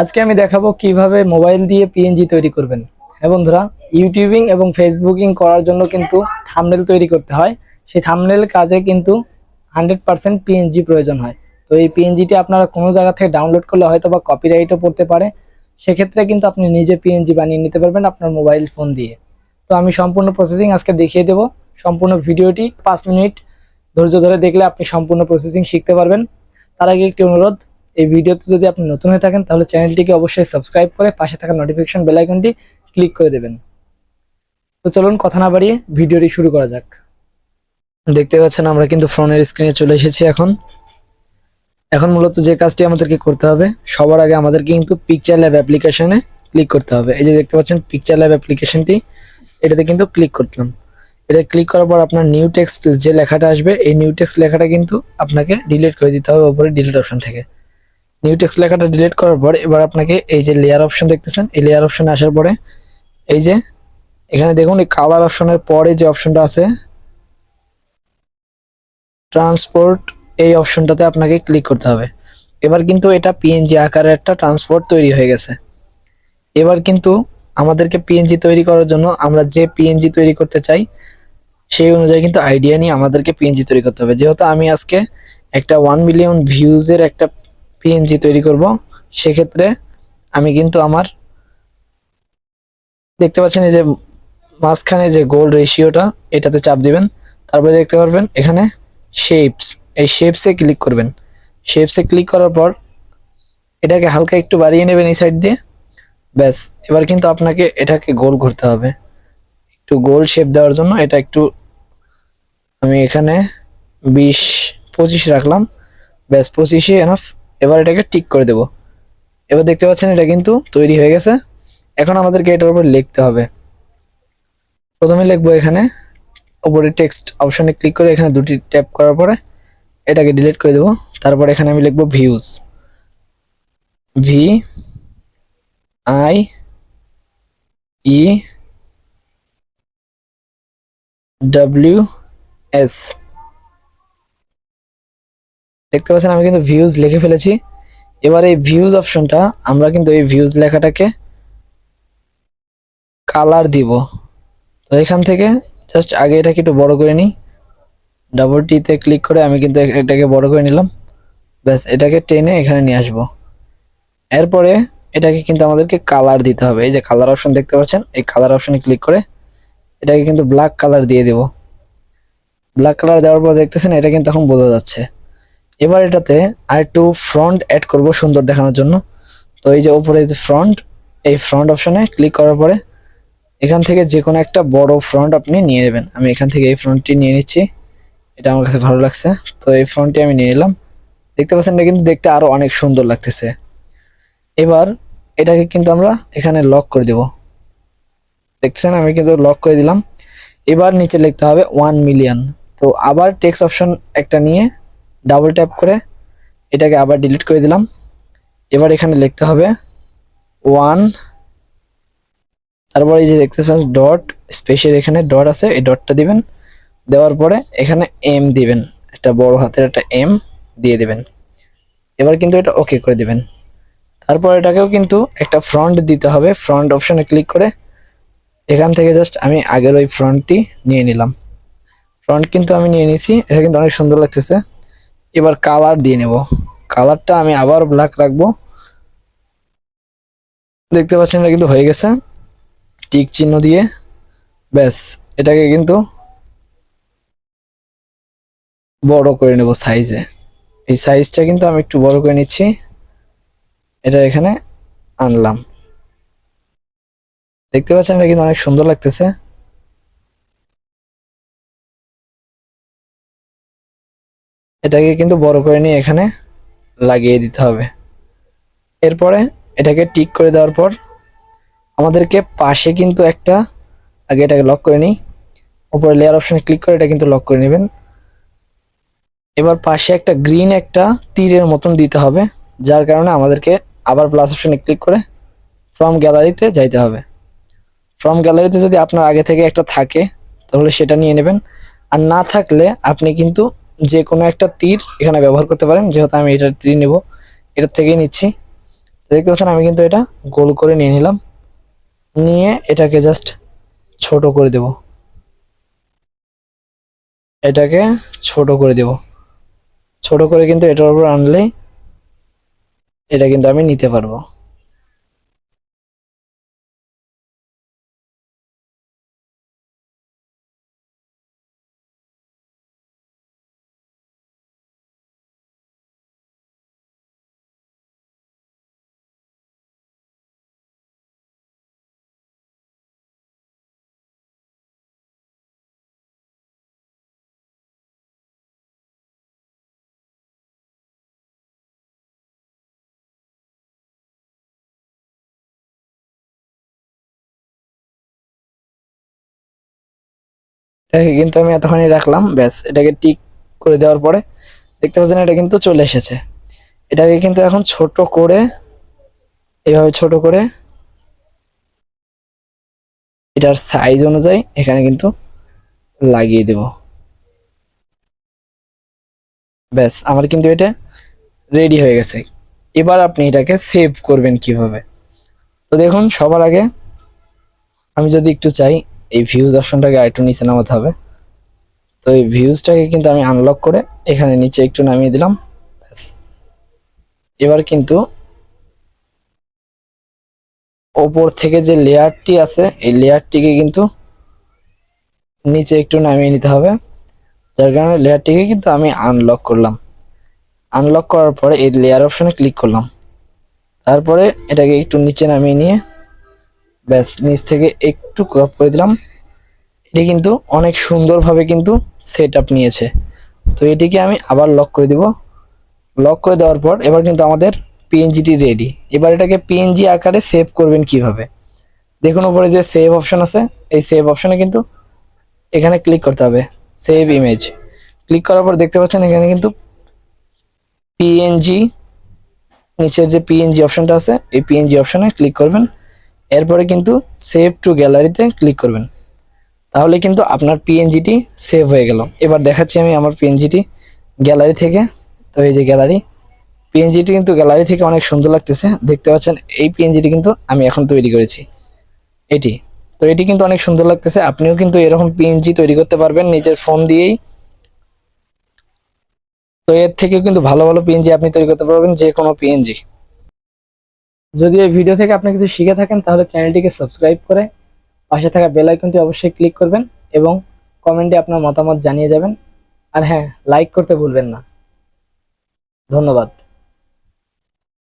আজকে আমি দেখাবো কীভাবে মোবাইল দিয়ে পিএনজি তৈরি করবেন। হ্যাঁ বন্ধুরা, ইউটিউবিং এবং ফেসবুকিং করার জন্য কিন্তু থাম্বনেল তৈরি করতে হয়। সেই থামনেল কাজে কিন্তু হান্ড্রেড পার্সেন্ট পিএনজি প্রয়োজন হয়। তো এই পিএনজিটি আপনারা কোনো জায়গা থেকে ডাউনলোড করলে হয়তো বা কপিরাইটও পড়তে পারে। সেক্ষেত্রে কিন্তু আপনি নিজে পিএনজি বানিয়ে নিতে পারবেন আপনার মোবাইল ফোন দিয়ে। তো আমি সম্পূর্ণ প্রসেসিং আজকে দেখিয়ে দেবো। সম্পূর্ণ ভিডিওটি পাঁচ মিনিট ধৈর্য ধরে দেখলে আপনি সম্পূর্ণ প্রসেসিং শিখতে পারবেন। তার আগে একটি অনুরোধ এই ভিডিওতে যদি আপনি নতুন হয়ে থাকেন, তাহলে চ্যানেলটিকে অবশ্যই সাবস্ক্রাইব করে পাশে থাকা নোটিফিকেশন বেল আইকনটি ক্লিক করে দেবেন। তো চলুন কথা না বাড়িয়ে ভিডিওটি শুরু করা যাক। দেখতে পাচ্ছেন আমরা কিন্তু ফোনের স্ক্রিনে চলে এসেছি এখন। এখন মূলত যে কাজটি আমাদেরকে করতে হবে, সবার আগে আমাদেরকে কিন্তু পিকচার ল্যাব অ্যাপ্লিকেশনে ক্লিক করতে হবে। এই যে দেখতে পাচ্ছেন পিকচার ল্যাব অ্যাপ্লিকেশনটি এটাতে কিন্তু ক্লিক করলাম। এটা ক্লিক করার পর আপনার নিউ টেক্সট যে লেখাটা আসবে, এই নিউ টেক্সট লেখাটা কিন্তু আপনাকে ডিলিট করে দিতে হবে ওপরে ডিলিট অপশন থেকে। নিউ টেক্সট লেখাটা ডিলিট করার পর এবার আপনাকে এই যে লেয়ার অপশন দেখতেছেন, এই লেয়ার অপশনে আসার পরে এই যে এখানে দেখুন এই কালার অপশনের পরে যে অপশনটা আছে ট্রান্সপোর্ট এই অপশনটাতে আপনাকে ক্লিক করতে হবে। এবার কিন্তু এটা পিএনজি আকারের একটা ট্রান্সপোর্ট তৈরি হয়ে গেছে। এবার কিন্তু আমাদেরকে পিএনজি তৈরি করার জন্য আমরা যে পিএনজি তৈরি করতে চাই, সেই অনুযায়ী কিন্তু আইডিয়া নিয়ে আমাদেরকে পিএনজি তৈরি করতে হবে। যেহেতু আমি আজকে একটা ওয়ান মিলিয়ন ভিউজের একটা পিএনজি তৈরি করব, সেক্ষেত্রে আমি কিন্তু আমার দেখতে পাচ্ছেন এই যে মাঝখানে যে গোল রেশিওটা এটাতে চাপ দিবেন। তারপরে দেখতে পারবেন এখানে শেপস এই শেপসে ক্লিক করবেন। শেপসে ক্লিক করার পর এটাকে হালকা একটু বাড়িয়ে নেবেন এই সাইড দিয়ে। ব্যাস, এবার কিন্তু আপনাকে এটাকে গোল করতে হবে। একটু গোল শেপ দেওয়ার জন্য এটা একটু আমি এখানে বিশ পঁচিশ রাখলাম। ব্যাস পঁচিশে এনাফ এবার এটাকে টিক করে দেব। এবার দেখতে পাচ্ছেন এটা কিন্তু তৈরি হয়ে গেছে। এখন আমাদেরকে এটার উপর লিখতে হবে। প্রথমে লিখব এখানে, উপরে টেক্সট অপশনে ক্লিক করে এখানে দুটি ট্যাপ করার পরে এটাকে ডিলিট করে দেবো। তারপর এখানে আমি লিখব views V I E W S দেখতে পাচ্ছেন, আমি কিন্তু ভিউজ লিখে ফেলেছি। এবার এই ভিউজ অপশনটা আমরা কিন্তু এই ভিউজ লেখাটাকে কালার দিব। তো এখান থেকে জাস্ট আগে এটাকে একটু বড় করে নিই। ডাবল টিতে ক্লিক করে আমি কিন্তু এটাকে বড় করে নিলাম। ব্যাস, এটাকে টেনে এখানে নিয়ে আসব। এরপরে এটাকে কিন্তু আমাদেরকে কালার দিতে হবে। এই যে কালার অপশন দেখতে পাচ্ছেন, এই কালার অপশনে ক্লিক করে এটাকে কিন্তু ব্ল্যাক কালার দিয়ে দেব। ব্ল্যাক কালার দেওয়ার পর দেখতেছেন, এটা কিন্তু এখন বোঝা যাচ্ছে। এবার এটাতে আর একটু ফ্রন্ট অ্যাড করব সুন্দর দেখানোর জন্য। তো এই যে উপরে যে ফ্রন্ট এই ফ্রন্ট অপশানে ক্লিক করার পরে এখান থেকে যে কোনো একটা বড় ফ্রন্ট আপনি নিয়ে নেবেন। আমি এখান থেকে এই ফ্রন্টটি নিয়ে নিচ্ছি। এটা আমার কাছে ভালো লাগছে। তো এই ফ্রন্টটি আমি নিয়ে নিলাম। দেখতে পাচ্ছেন এটা কিন্তু দেখতে আরও অনেক সুন্দর লাগতেছে। এবার এটাকে কিন্তু আমরা এখানে লক করে দেব। দেখছেন আমি কিন্তু লক করে দিলাম। এবার নিচে লিখতে হবে ওয়ান মিলিয়ন তো আবার টেক্সট অপশন একটা নিয়ে ডাবল ট্যাপ করে এটাকে আবার ডিলিট করে দিলাম। এবার এখানে লিখতে হবে ওয়ান তারপরে এই যে দেখতে পাচ্ছেন ডট স্পেশাল এখানে ডট আছে, এই ডটটা দিবেন। দেওয়ার পরে এখানে এম দিবেন, একটা বড় হাতের একটা এম দিয়ে দিবেন। এবার কিন্তু এটা ওকে করে দিবেন। তারপর এটাকেও কিন্তু একটা ফ্রন্ট দিতে হবে ফ্রন্ট অপশনে ক্লিক করে। এখান থেকে জাস্ট আমি আগের ওই ফ্রন্টটি নিয়ে নিলাম। ফ্রন্ট কিন্তু আমি নিয়ে নিয়েছি, এটা কিন্তু অনেক সুন্দর লাগতেছে। এবার কালার দিয়ে নেব। কালারটা আমি আবার ব্ল্যাক রাখব। দেখতে পাচ্ছেন এটা কিন্তু হয়ে গেছে। টিক চিহ্ন দিয়ে। ব্যাস, এটাকে কিন্তু বড় করে নেব সাইজে এই সাইজটা কিন্তু আমি একটু বড় করে নিচ্ছি। এটা এখানে আনলাম। দেখতে পাচ্ছেন এটা কিন্তু অনেক সুন্দর লাগতেছে। এটাকে কিন্তু বড় করে নিয়ে এখানে লাগিয়ে দিতে হবে। এরপরে এটাকে টিক করে দেওয়ার পর আমাদেরকে পাশে কিন্তু একটা, আগে এটাকে লক করে নিই। উপরে লেয়ার অপশনে ক্লিক করে এটা কিন্তু লক করে নেবেন। এবার পাশে একটা গ্রিন একটা তীরের মতন দিতে হবে, যার কারণে আমাদেরকে আবার প্লাস অপশানে ক্লিক করে ফ্রম গ্যালারিতে যাইতে হবে। ফ্রম গ্যালারিতে যদি আপনার আগে থেকে একটা থাকে, তাহলে সেটা নিয়ে নেবেন। আর না থাকলে আপনি কিন্তু যে কোনো একটা তীর এখানে ব্যবহার করতে পারেন, যেহেতু আমি এটা তীর নেব, এটার থেকেই নিচ্ছি। দেখতে পাচ্ছেন, আমি কিন্তু এটা গোল করে নিয়ে নিলাম। নিয়ে এটাকে জাস্ট ছোট করে দেব। এটাকে ছোট করে দেব। ছোট করে কিন্তু এটার উপর আনলেই এটা কিন্তু আমি নিতে পারব। এটাকে কিন্তু আমি এতখানি রাখলাম, ব্যাস, এটাকে টিক করে দেওয়ার পরে দেখতে পাচ্ছেন এটা কিন্তু চলে এসেছে। এটাকে কিন্তু এখন ছোট করে, এইভাবে ছোট করে এটার সাইজ অনুযায়ী এখানে কিন্তু লাগিয়ে দেব। ব্যাস, আমার কিন্তু এটা রেডি হয়ে গেছে। এবার আপনি এটাকে সেভ করবেন কীভাবে? তো দেখুন, সবার আগে আমি যদি একটু চাই এই ভিউজ অপশনটাকে আরেকটু নিচে নামাতে হবে। তো এই ভিউজটাকে কিন্তু আমি আনলক করে এখানে নিচে একটু নামিয়ে দিলাম। এবার কিন্তু ওপর থেকে যে লেয়ারটি আছে, এই লেয়ারটিকে কিন্তু নিচে একটু নামিয়ে নিতে হবে। যার কারণে লেয়ারটিকে কিন্তু আমি আনলক করলাম। আনলক করার পরে এই লেয়ার অপশানে ক্লিক করলাম। তারপরে এটাকে একটু নিচে নামিয়ে নিয়ে ব্যাস, নিচ থেকে একটু ক্রপ করে দিলাম। এটি কিন্তু অনেক সুন্দরভাবে কিন্তু সেট আপ নিয়েছে। তো এটিকে আমি আবার লক করে দিব। লক করে দেওয়ার পর এবার কিন্তু আমাদের পিএনজিটি রেডি এবার এটাকে পিএনজি আকারে সেভ করবেন কীভাবে? দেখুন উপরে যে সেভ অপশন আছে, এই সেভ অপশনে কিন্তু এখানে ক্লিক করতে হবে সেভ ইমেজ ক্লিক করার পর দেখতে পাচ্ছেন এখানে কিন্তু পিএনজি নিচের যে পিএনজি অপশনটা আছে, এই পিএনজি অপশনে ক্লিক করবেন। এরপরে কিন্তু সেভ টু গ্যালারিতে ক্লিক করবেন। তাহলে কিন্তু আপনার পিএনজিটি সেভ হয়ে গেল। এবার দেখাচ্ছি আমি আমার পিএনজিটি গ্যালারি থেকে। তো এই যে গ্যালারি পিএনজিটি কিন্তু গ্যালারি থেকে অনেক সুন্দর লাগতেছে। দেখতে পাচ্ছেন, এই পিএনজিটি কিন্তু আমি এখন তৈরি করেছি। এটি, তো এটি কিন্তু অনেক সুন্দর লাগতেছে। আপনিও কিন্তু এরকম পিএনজি তৈরি করতে পারবেন নিজের ফোন দিয়েই। তো এর থেকেও কিন্তু ভালো ভালো পিএনজি আপনি তৈরি করতে পারবেন যে কোনো পিএনজি যদি এই ভিডিও থেকে আপনি কিছু শিখে থাকেন, তাহলে চ্যানেলটিকে সাবস্ক্রাইব করে পাশে থাকা বেল আইকনটি অবশ্যই ক্লিক করবেন এবং কমেন্টে আপনার মতামত জানিয়ে যাবেন। আর হ্যাঁ লাইক করতে ভুলবেন না। ধন্যবাদ।